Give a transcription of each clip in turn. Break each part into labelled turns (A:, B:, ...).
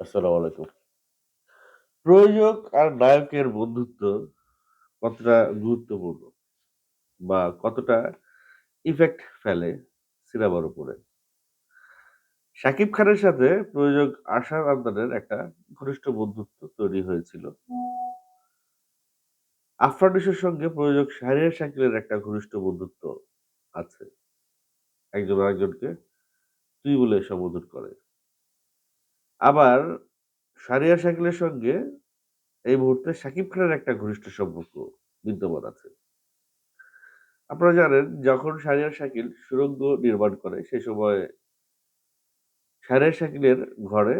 A: আসসালামু আলাইকুম। প্রযোজক আর নায়কের বন্ধুত্ব কতটা গুরুত্বপূর্ণ বা কতটা ইফেক্ট ফেলে সিনেমার উপরে? শাকিব খানের সাথে প্রযোজক আশার আন্দানের একটা ঘনিষ্ঠ বন্ধুত্ব তৈরি হয়েছিল। আফরানিসের সঙ্গে প্রযোজক শাহরিয়ার শাকিলের একটা ঘনিষ্ঠ বন্ধুত্ব আছে। একজন আরেকজনকে তুই বলে সম্বোধন করে। আবার শাহরিয়ার শাকিলের সঙ্গে এই মুহূর্তে শাকিব খানের একটা ঘনিষ্ঠ সম্পর্ক বিদ্যমান আছে। আপনারা জানেন, যখন শাহরিয়ার শাকিল সুরঙ্গ নির্মাণ করে, সে সময় শাহরিয়ার শাকিলের ঘরে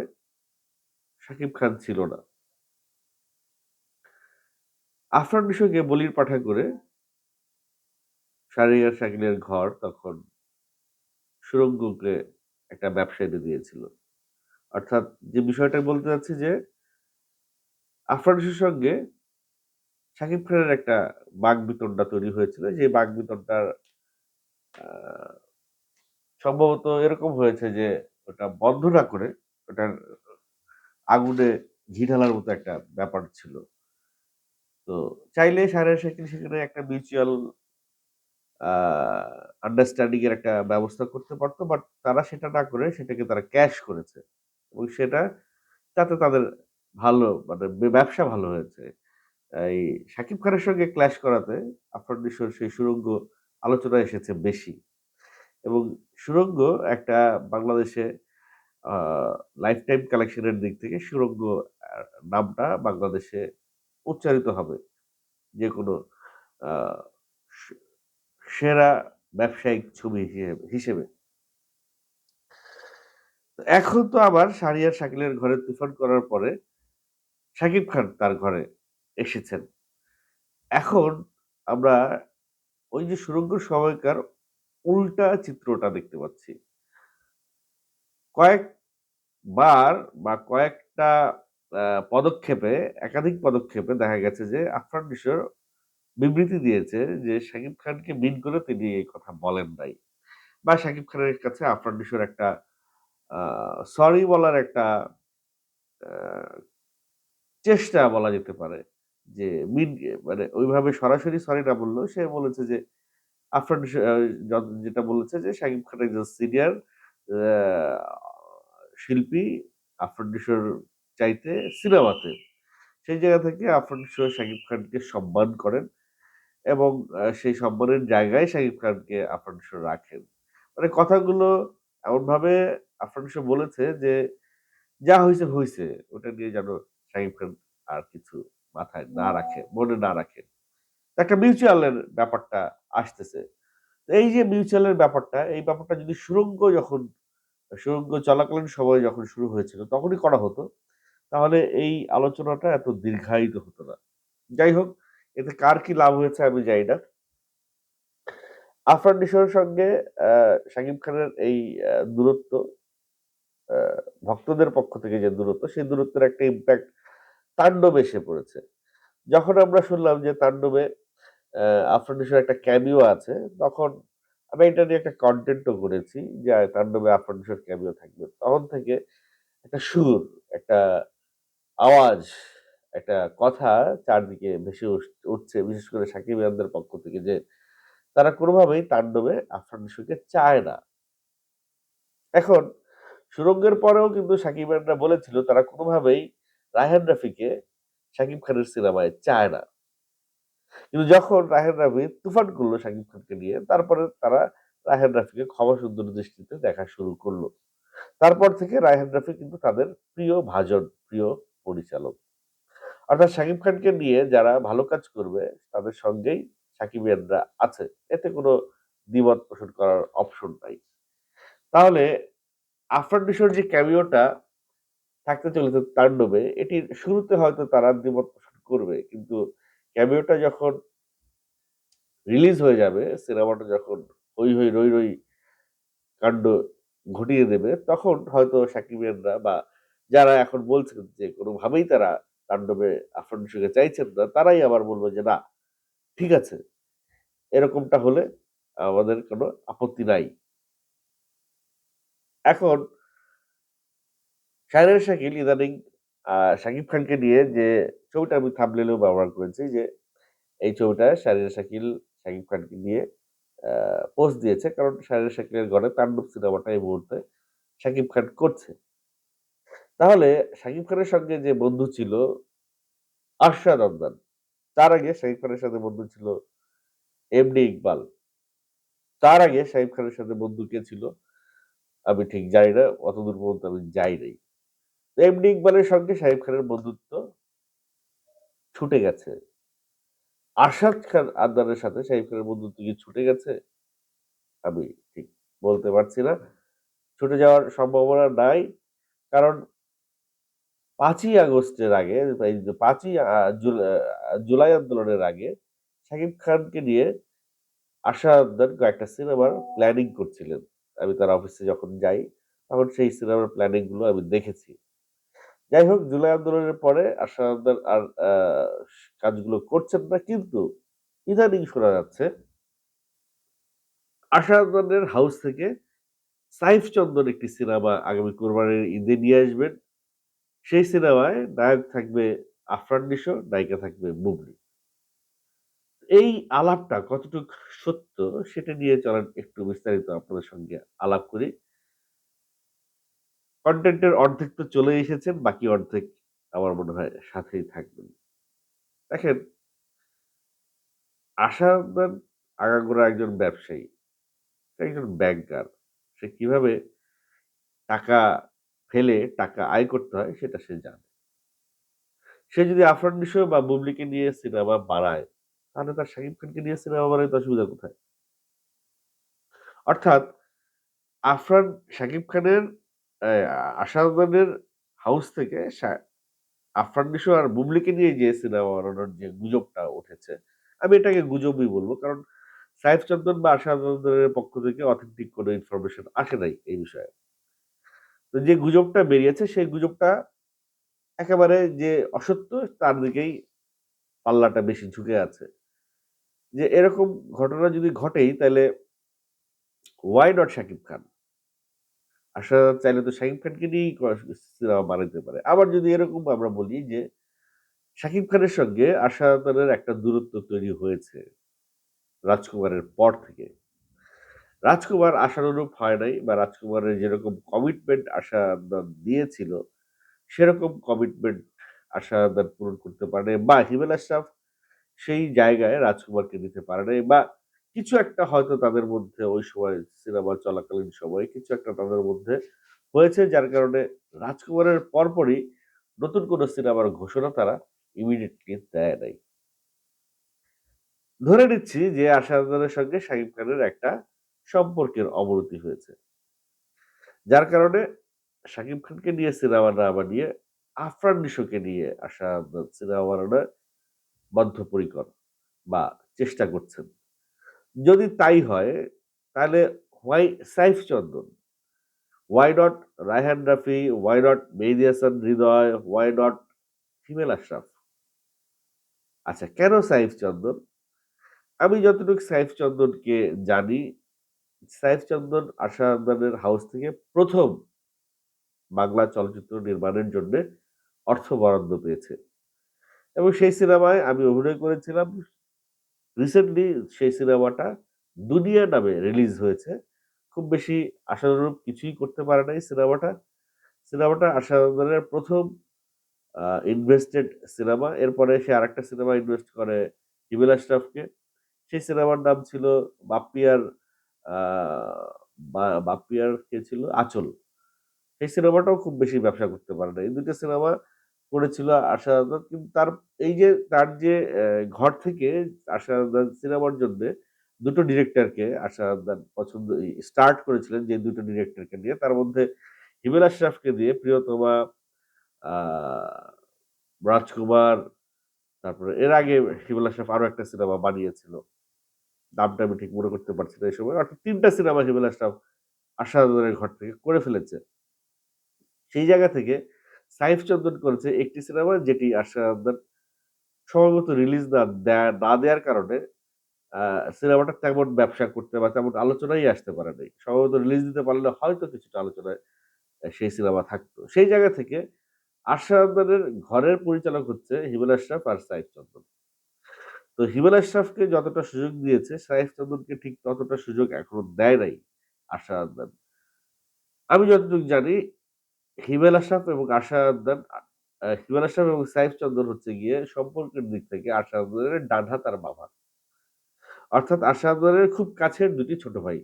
A: শাকিব খান ছিল না। আফরান নিশোকে বলির পাঠা করে শাহরিয়ার শাকিলের ঘর তখন সুরঙ্গকে একটা ব্যবসায়ীতে দিয়েছিল। অর্থাৎ যে বিষয়টা বলতে চাচ্ছি যে, আফরান সঙ্গে শাকিব খানের একটা বাকবিতণ্ডা তৈরি হয়েছিল যে বাকবিতণ্ডার আ সম্ভবত এরকম হয়েছে যে ওটা বন্ধ না করে ওটার আগুনে ঘি ঢালার মতো একটা ব্যাপার ছিল। তো চাইলে শাহরিয়ার শাকিল সেখানে একটা মিউচুয়াল আন্ডারস্ট্যান্ডিং এর একটা ব্যবস্থা করতে পারতো বাট তারা সেটা না করে সেটাকে তারা ক্যাশ করেছে। এবং সেটা তাতে তাদের ভালো মানে ব্যবসা ভালো হয়েছে। এই শাকিব খানের সঙ্গে ক্ল্যাশ করাতে আফরান নিশোর সেই সুরঙ্গ আলোচনায় এসেছে বেশি। এবং সুরঙ্গ একটা বাংলাদেশে লাইফ টাইম কালেকশন এর দিক থেকে সুরঙ্গ নামটা বাংলাদেশে উচ্চারিত হবে। যে কোনো সেরা ব্যবসায়িক ছবি হিসেবে হিসেবে। এখন তো আবার শাহরিয়ার শাকিলের ঘরে তুফান করার পরে শাকিব খান তার ঘরে এসেছেন। এখন আমরা ওই যে সুড়ঙ্গর সময়কার উল্টা চিত্রটা দেখতে পাচ্ছি। কয়েকবার বা কয়েকটা পদক্ষেপে, একাধিক পদক্ষেপে দেখা গেছে যে আফরান নিশো বিবৃতি দিয়েছে যে শাকিব খানকে মিন করে তিনি এই কথা বলেন নাই। বা শাকিব খানের কাছে আফরান নিশোর একটা সরি বলার একটা চেষ্টা বলা যেতে পারে। যে মিন মানে ওইভাবে সরাসরি সরি না বললেও সে বলেছে যে আফরান যেটা বলেছে যে শাকিব খান একজন সিনিয়র শিল্পী আফরান চাইতে সিনেমাতে। সেই জায়গা থেকে আফরান নিশো শাকিব খানকে সম্মান করেন এবং সেই সম্মানের জায়গায় শাকিব খানকে আফরান রাখেন। মানে কথাগুলো এমনভাবে আফরান নিশো বলেছে যে, যা হয়েছে হয়েছে ওটা নিয়ে যেন শাকিব খান আর কিছু মাথায় না রাখে, মনে না রাখে। একটা মিউচুয়াল এর ব্যাপারটা আসতেছে। এই যে মিউচুয়াল এর ব্যাপারটা, এই ব্যাপারটা যদি সুড়ঙ্গ যখন সুরঙ্গ চলাকালীন সময় যখন শুরু হয়েছিল তখনই করা হতো, তাহলে এই আলোচনাটা এত দীর্ঘায়িত হতো না। যাই হোক, এতে কার কি লাভ হয়েছে আমি জানি না। আফরান নিশোর সঙ্গে শাকিব খানের এই দূরত্ব ভক্তদের পক্ষ থেকে যে দূরত্ব, সেই দূরত্বের একটা ইমপ্যাক্ট তাণ্ডবে এসে পড়েছে। যখন আমরা শুনলাম যে তাণ্ডবে আফরান নিশোর একটা ক্যামিও আছে, তখন আমি এটা নিয়ে একটা কন্টেন্টও করেছি যে তাণ্ডবে আফরান নিশোর ক্যামিও থাকবে। তখন থেকে একটা সুর, একটা আওয়াজ, একটা কথা চারদিকে ভেসে উঠছে বিশেষ করে সাকিবিয়ানদের পক্ষ থেকে যে তারা কোনোভাবেই তাণ্ডবে আফরান নিশোকে চায় না। এখন সুড়ঙ্গের পরেও কিন্তু সাকিবিয়ানরা বলেছিল তারা কোনোভাবেই রায়হান রাফিকে শাকিব খানের সিনেমায় চায় না। কিন্তু যখন রাহেন রাফি তুফান করল শাকিব খানকে নিয়ে, তারপরে তারা রায়হান রাফিকে ক্ষমাসুন্দর দৃষ্টিতে দেখা শুরু করল তারপর থেকে রায়হান রাফি কিন্তু তাদের প্রিয় ভাজন, প্রিয় পরিচালক। অর্থাৎ শাকিব খানকে নিয়ে যারা ভালো কাজ করবে তাদের সঙ্গেই সাকিবিয়ানরা আছে। এতে কোনো দ্বিমত পোষণ করার অপশন নাই। তাহলে আফরান নিশোর যে ক্যামিওটা থাকতে চলেছে তাণ্ডবে, এটির শুরুতে হয়তো তারা দ্বিমত পোষণ করবে। কিন্তু ক্যামিওটা যখন রিলিজ হয়ে যাবে, সিনেমাটা যখন হৈ, হৈ, রৈ, রৈ কাণ্ড ঘটিয়ে দেবে, তখন হয়তো সাকিবিয়ানরা বা যারা এখন বলছেন যে কোনোভাবেই তারা তাণ্ডবে আফরান নিশোকে চাইছেন না, তারাই আবার বলবে যে না, ঠিক আছে। এরকমটা হলে আমাদের কোনো আপত্তি নাই। এখন শাহরিয়ার শাকিল ইদানিং শাকিব খানকে নিয়ে যে ছবিটা আমি থাম্বনেইলেও ব্যবহার করেছি যে, এই ছবিটায় শাহরিয়ার শাকিল শাকিব খানকে নিয়ে পোস্ট দিয়েছে। কারণ শাহরিয়ার শাকিলের ঘরে তাণ্ডব সিনেমাটা এই মুহূর্তে শাকিব খান করছে। তাহলে শাকিব খানের সঙ্গে যে বন্ধু ছিল আরশাদ আদনান, তার আগে শাকিব খানের সাথে বন্ধু ছিল এমডি ইকবাল। তার আগে শাকিব খানের সাথে বন্ধু কে ছিল? আমি ঠিক জানি না। অতদূর পর্যন্ত আমি যাই নাই। এমডি ইকবালের সঙ্গে শাকিব খানের বন্ধুত্ব ছুটে গেছে। আরশাদ খান আদনানের সাথে শাকিব খানের বন্ধুত্ব কি ছুটে গেছে? আমি ঠিক বলতে পারছি না। ছুটে যাওয়ার সম্ভাবনা নাই। কারণ ৫ই আগস্টের আগে পাঁচই যে ৫ই আ জুলা জুলাই আন্দোলনের আগে শাকিব খানকে নিয়ে আশা আদনান কয়েকটা সিনেমার প্ল্যানিং করছিলেন। আমি তার অফিসে যখন যাই, তখন সেই সিনেমার প্ল্যানিংগুলো আমি দেখেছি। যাই হোক জুলাই আন্দোলনের পরে আশা আদনান আর কাজগুলো করছেন না। কিন্তু ইদানিং শোনা যাচ্ছে আশা আদনানের হাউস থেকে সাইফ চন্দন একটি সিনেমা আগামী কোরবানির ঈদে নিয়ে আসবেন। সেই সিনেমায় নায়ক থাকবে আফরান নিশো, নায়িকা থাকবে বুবলি। এই আলাপটা কতটুকু সত্য সেটা নিয়ে চলেন একটু বিস্তারিত আপনাদের সঙ্গে আলাপ করি। কন্টেন্টের অর্ধেক তো চলে এসেছেন, বাকি অর্ধেক আমার মনে হয় সাথেই থাকবেন। দেখেন আরশাদ আদনান আগাগোড়া একজন ব্যবসায়ী। একজন ব্যাংকার। সে কীভাবে টাকা ফেলে টাকা আয় করতে হয় সেটা সে জানে। সে যদি আফরান নিশো বা বুবলিকে নিয়ে সিনেমা বাড়ায় তাহলে তার শাকিব খানকে নিয়ে সিনেমা বানাইতে অসুবিধা কোথায়? অর্থাৎ আফরান শাকিব খানের অ্যা হাউস থেকে আফরান নিশো আর বুবলিকে নিয়ে যে সিনেমা বানানোর যে গুজবটা উঠেছে, আমি এটাকে গুজবই বলব কারণ সাইফ চন্দন বা আদনানের পক্ষ থেকে অথেন্টিক কোনো ইনফরমেশন আসে নাই এই বিষয়ে। তো যে গুজবটা বেরিয়েছে, সেই গুজবটা একেবারে যে অসত্য, তার দিকেই পাল্লাটা বেশি ঝুঁকে আছে। যে এরকম ঘটনা যদি ঘটেই, তাহলে ওয়াই নট শাকিব খান? আরশাদ চাইলে তো শাকিব খানকে নিয়েই সিনেমা বানাইতে পারে। আবার যদি এরকম আমরা বলি যে শাকিব খানের সঙ্গে আদনানের একটা দূরত্ব তৈরি হয়েছে রাজকুমারের পর থেকে। রাজকুমার আশানুরূপ হয় নাই বা রাজকুমারের যেরকম কমিটমেন্ট আদনান দিয়েছিল, সেরকম কমিটমেন্ট আদনান পূরণ করতে পারে বা হিমেল আশরাফ সেই জায়গায় রাজকুমারকে দিতে পারে নাই বা কিছু একটা হয়তো তাদের মধ্যে ওই সময় সিনেমা চলাকালীন সময়ে কিছু একটা তাদের মধ্যে হয়েছে যার কারণে রাজকুমারের পরপরই নতুন কোনো সিনেমার ঘোষণা তারা ইমিডিয়েটলি দেয় নাই। ধরে নিচ্ছি যে আরশাদ আদনানের সঙ্গে শাকিব খানের একটা সম্পর্কের অবনতি হয়েছে। যার কারণে শাকিব খানকে নিয়ে সিনেমা না বানিয়ে আফরান নিশোকে নিয়ে আদনান সিনেমা বানানোর বদ্ধপরিকর বা চেষ্টা করছেন। যদি তাই হয় তাহলে why Saif Chandan? Why not Raihan Rafi? Why not Mehedi Hasan Hridoy? Why not female Ashraf? আচ্ছা কেন সাইফ চন্দন? আমি যতটুকু সাইফ চন্দনকে জানি, সাইফ চন্দন আরশাদ আদনানের হাউস থেকে প্রথম বাংলা চলচ্চিত্র নির্মাণের জন্যে অর্থ বরাদ্দ পেয়েছে। এবং সেই সিনেমায় আমি অভিনয় করেছিলাম। রিসেন্টলি সেই সিনেমাটা 'দুনিয়া' নামে রিলিজ হয়েছে। খুব বেশি আশানুরূপ কিছুই করতে পারে নাই সিনেমাটা। সিনেমাটা আদনানের ১ম ইনভেস্টেড সিনেমা। এরপরে সে আরেকটা সিনেমা ইনভেস্ট করে হিমেল আশরাফকে। সেই সিনেমার নাম ছিল বাপ্পিয়ার আ বা বাপ্পিয়ার কে ছিল? আচল সেই সিনেমাটাও খুব বেশি ব্যবসা করতে পারে না এই দুটো সিনেমা করেছিল আদনান। কিন্তু তার এই যে তার যে ঘর থেকে আশা সিনেমার জন্যে ২ টো ডিরেক্টরকে আদনান পছন্দ স্টার্ট করেছিলেন যে দুটো ডিরেক্টরকে নিয়ে। তার মধ্যে হিমেল আশরাফকে দিয়ে 'প্রিয়তমা', 'রাজকুমার' তারপরে এর আগে হিমেল আশরাফ আরও একটা সিনেমা বানিয়েছিল। নামটা আমি ঠিক মনে করতে পারছি না এই সময়। অর্থাৎ ৩ টা সিনেমা হিমেল আশরাফ আদনানের ঘর থেকে করে ফেলেছে। সেই জায়গা থেকে সাইফ চন্দন করেছে একটি সিনেমা যেটি আদনান সম্ভবত রিলিজ না দেয়া, না দেয়ার কারণে সিনেমাটা তেমন ব্যবসা করতে বা তেমন আলোচনাই আসতে পারে নাই। সম্ভবত রিলিজ দিতে পারলে হয়তো কিছুটা আলোচনায় সেই সিনেমা থাকতো সেই জায়গা থেকে আশাদানের ঘরের পরিচালক হচ্ছে হিমেল আশরাফ আর সাইফ চন্দন তো হিমেল আশরাফকে যতটা সুযোগ দিয়েছে সাইফ চন্দনকে ঠিক ততটা সুযোগ এখনও দেয় নাই আশা আদনান। আমি যতটুকু জানি হিমেল আশরাফ এবং আশা আদনান আহ, হিমেল আশরাফ এবং সাইফ চন্দন হচ্ছে গিয়ে সম্পর্কের দিক থেকে আশা আদনানের ডান তার বাবা অর্থাৎ আশা আদনানের খুব কাছের দুটি ছোট ভাই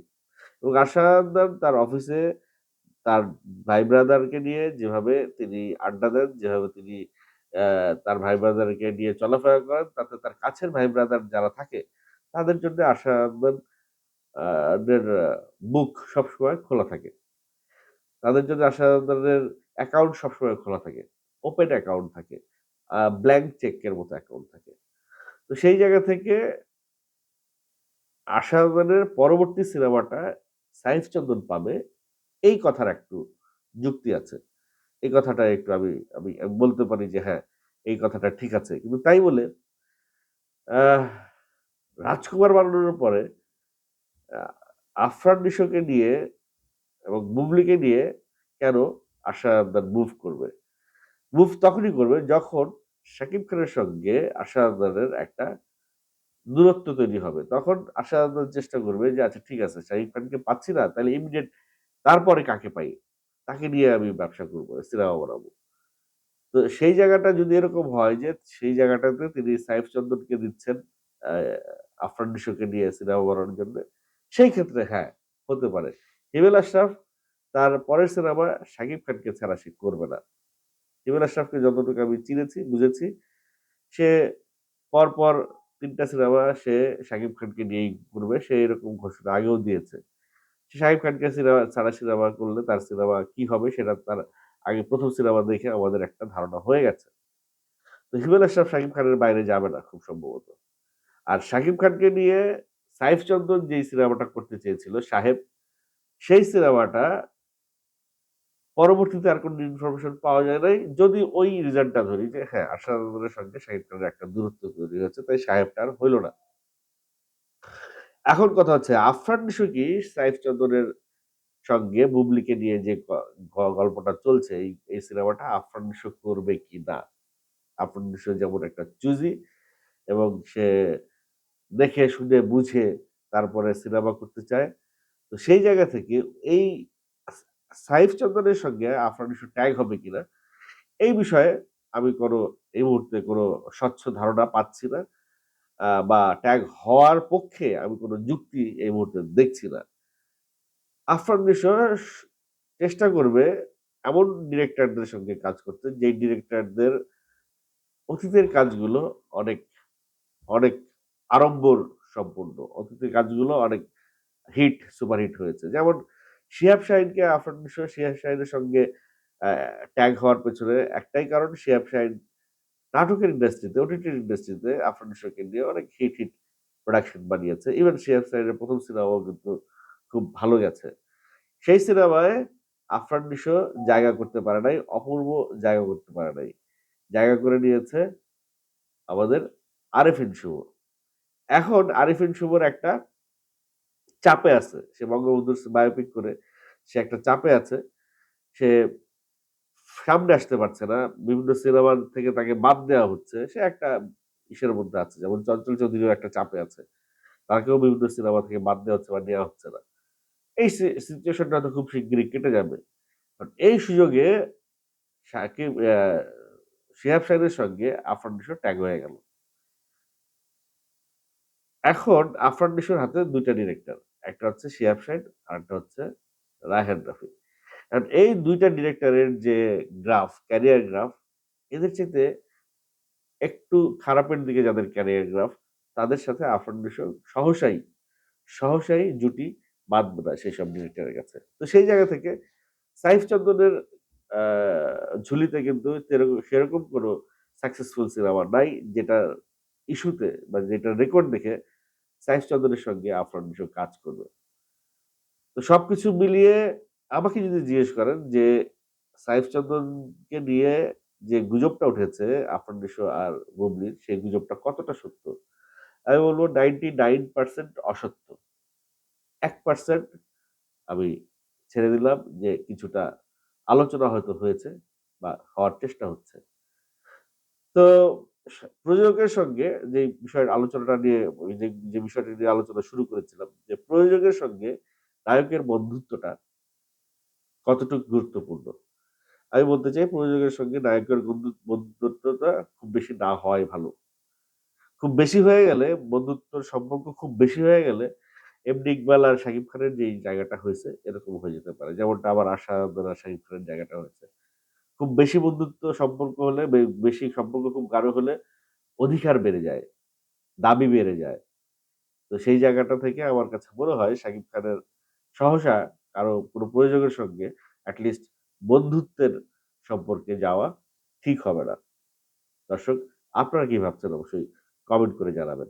A: এবং আশা আদনান তার অফিসে তার ভাই ব্রাদারকে নিয়ে যেভাবে তিনি আড্ডা দেন যেভাবে তিনি তার ভাই ব্রাদারকে নিয়ে চলাফেরা করেন। তাতে তার কাছের ভাই ব্রাদার যারা থাকে, তাদের জন্য আশা আদনান দের বুক সবসময় খোলা থাকে। তাদের জন্য আশা আদনানের অ্যাকাউন্ট সবসময় খোলা থাকে। ওপেন অ্যাকাউন্ট থাকে। ব্ল্যাঙ্ক চেকের মতো অ্যাকাউন্ট থাকে। তো সেই জায়গা থেকে আশা আদনানের পরবর্তী সিনেমাটা সাইফ চন্দন পাবে। এই কথার একটু যুক্তি আছে। এই কথাটা একটু আমি আমি বলতে পারি যে হ্যাঁ এই কথাটা ঠিক আছে। কিন্তু তাই বলে রাজকুমার বানানোর পরে আফরান নিশোকে নিয়ে এবং বুবলিকে নিয়ে কেন আশা আবদার মুভ করবে? মুভ তখনই করবে যখন শাকিব খানের সঙ্গে আশা আবদারের একটা দূরত্ব তৈরি হবে। তখন আশা আবদার চেষ্টা করবে যে আচ্ছা ঠিক আছে, শাকিব খানকে পাচ্ছি না, তাহলে ইমিডিয়েট তারপরে কাকে পাই? তাকে নিয়ে আমি ব্যবসা করব, সিনেমা বানাবো। তো সেই জায়গাটা যদি এরকম হয় যে, সেই জায়গাটাতে তিনি সাইফ চন্দনকে দিচ্ছেন আফরান নিশোকে নিয়ে সিনেমা বানানোর জন্য, সেই ক্ষেত্রে হ্যাঁ হতে পারে। হিমেল আশরাফ তার পরের সিনেমা শাকিব খানকে ছাড়া সে করবে না। হিমেল আশরাফকে যতটুকু আমি চিনেছি, বুঝেছি, সে পরপর তিনটা সিনেমা সে শাকিব খানকে নিয়েই করবে, সে এরকম ঘোষণা আগেও দিয়েছে। সে শাকিব খানকে সিনেমা ছাড়া সিনেমা করলে তার সিনেমা কি হবে সেটা তার আগে প্রথম সিনেমা দেখে আমাদের একটা ধারণা হয়ে গেছে। তো হিমেল আশরাফ শাকিব খানের বাইরে যাবে না খুব সম্ভবত। আর শাকিব খানকে নিয়ে সাইফ চন্দন যেই সিনেমাটা করতে চেয়েছিল, সাহেব, সেই সিনেমাটা পরবর্তীতে আর কোনো ইনফরমেশন পাওয়া যায় নাই। যদি ওই রিজনটা ধরি যে হ্যাঁ আশাদের সঙ্গে শাহিদ খানের একটা দূরত্ব তৈরি হচ্ছে তাই সাহেবটা আর হইল না। এখন কথা হচ্ছে, আফরান নিশো কি সাইফ চন্দনের সঙ্গে বুবলিকে নিয়ে যে গল্পটা চলছে, এই সিনেমাটা আফরান নিশো করবে কি না? আফরান নিশো যেমন একটা চুজি এবং সে দেখে, শুনে, বুঝে তারপরে সিনেমা করতে চায়। তো সেই জায়গা থেকে এই সাইফ চন্দনের সঙ্গে আফরান নিশো ট্যাগ হবে কিনা, এই বিষয়ে আমি কোনো, এই মুহূর্তে কোনো স্বচ্ছ ধারণা পাচ্ছি না। বা ট্যাগ হওয়ার পক্ষে আমি কোনো যুক্তি এই মুহূর্তে দেখছি না। আফরান নিশো চেষ্টা করবে এমন ডিরেক্টরদের সঙ্গে কাজ করতে যে ডিরেক্টরদের অতীতের কাজগুলো অনেক অনেক আড়ম্বর সম্পূর্ণ। অতীতের কাজগুলো অনেক হিট সুপারহিট হয়েছে। যেমন শিহাব শাহিনকে আফরান নিশো শিহাব শাহিনের সঙ্গে ট্যাগ হওয়ার পেছনে একটাই কারণ, শিহাব শাহিন নাটকের ইন্ডাস্ট্রিতে ওটিটির ইন্ডাস্ট্রিতে আফরান নিশোকে নিয়ে অনেক হিট হিট প্রোডাকশন বানিয়েছে। ইভেন শিহাব শাহিনের প্রথম সিনেমাও কিন্তু খুব ভালো গেছে। সেই সিনেমায় আফরান নিশো জায়গা করতে পারে নাই, অপূর্ব জায়গা করতে পারে নাই। জায়গা করে নিয়েছে আমাদের আরিফিন শুভ। এখন আরিফিন শুভর একটা চাপে আছে। সে বঙ্গবন্ধুর বায়োপিক করে সে একটা চাপে আছে। সে সামনে আসতে পারছে না। বিভিন্ন সিনেমা থেকে তাকে বাদ দেওয়া হচ্ছে। সে একটা ইসের মধ্যে আছে। যেমন চঞ্চল চৌধুরীও একটা চাপে আছে। তাকেও বিভিন্ন সিনেমা থেকে বাদ দেওয়া হচ্ছে বা নেওয়া হচ্ছে না। এই সিচুয়েশনটা তো খুব শিগগিরই কেটে যাবে। এই সুযোগে সাকিব শিহাব শাহিনের সঙ্গে আফরান ট্যাগ হয়ে গেল। এখন আফরান হাতে দুইটা ডিরেক্টর একটা হচ্ছে শিহাব শাহিন আর একটা হচ্ছে রাহেন রাফি। কারণ এই দুইটা ডিরেক্টরের যে গ্রাফ ক্যারিয়ার গ্রাফ এদের চাইতে একটু খারাপের দিকে যাদের ক্যারিয়ার গ্রাফ তাদের সাথে আফরান নিশো সহসাই সহসাই জুটি বাঁধবে না সেই সব ডিরেক্টরের কাছে। তো সেই জায়গা থেকে সাইফ চন্দনের ঝুলিতে কিন্তু সেরকম কোনো সাকসেসফুল সিনেমা নাই, যেটা ইস্যুতে বা যেটা রেকর্ড দেখে সাইফ চন্দনের সঙ্গে আফরান নিশো কাজ করবে। তো সবকিছু মিলিয়ে আমাকে যদি জিজ্ঞেস করেন যে, সাইফ চন্দনকে নিয়ে যে গুজবটা উঠেছে আফরান আর বুবলির সেই গুজবটা কতটা সত্য? আমি বলব নাইনটি নাইন পার্সেন্ট অসত্য। এক পার্সেন্ট আমি ছেড়ে দিলাম যে কিছুটা আলোচনা হয়তো হয়েছে বা হওয়ার চেষ্টা হচ্ছে। তো প্রযোজকের সঙ্গে যে বিষয়ের আলোচনাটা নিয়ে যে বিষয়টা নিয়ে আলোচনা শুরু করেছিলাম, যে প্রযোজকের সঙ্গে নায়কের বন্ধুত্বটা কতটুকু গুরুত্বপূর্ণ? আমি বলতে চাই প্রযোজকের সঙ্গে নায়কের বন্ধু- বন্ধুত্বটা খুব বেশি না হওয়াই ভালো। খুব বেশি হয়ে গেলে, বন্ধুত্বর সম্পর্ক খুব বেশি হয়ে গেলে, এমনি ইকবাল আর শাকিব খানের যে জায়গাটা হয়েছে, এরকম হয়ে যেতে পারে। যেমনটা আবার আশা আর শাকিব খানের জায়গাটা হয়েছে। খুব বেশি বন্ধুত্ব সম্পর্ক হলে বেশি সম্পর্ক খুব গাঢ় হলে অধিকার বেড়ে যায়, দাবি বেড়ে যায়। তো সেই জায়গাটা থেকে আমার কাছে মনে হয় শাকিব খানের সহসা কারও কোনো প্রয়োজনের সঙ্গে অ্যাটলিস্ট বন্ধুত্বের সম্পর্কে যাওয়া ঠিক হবে না। দর্শক, আপনারা কি ভাবছেন? অবশ্যই কমেন্ট করে জানাবেন।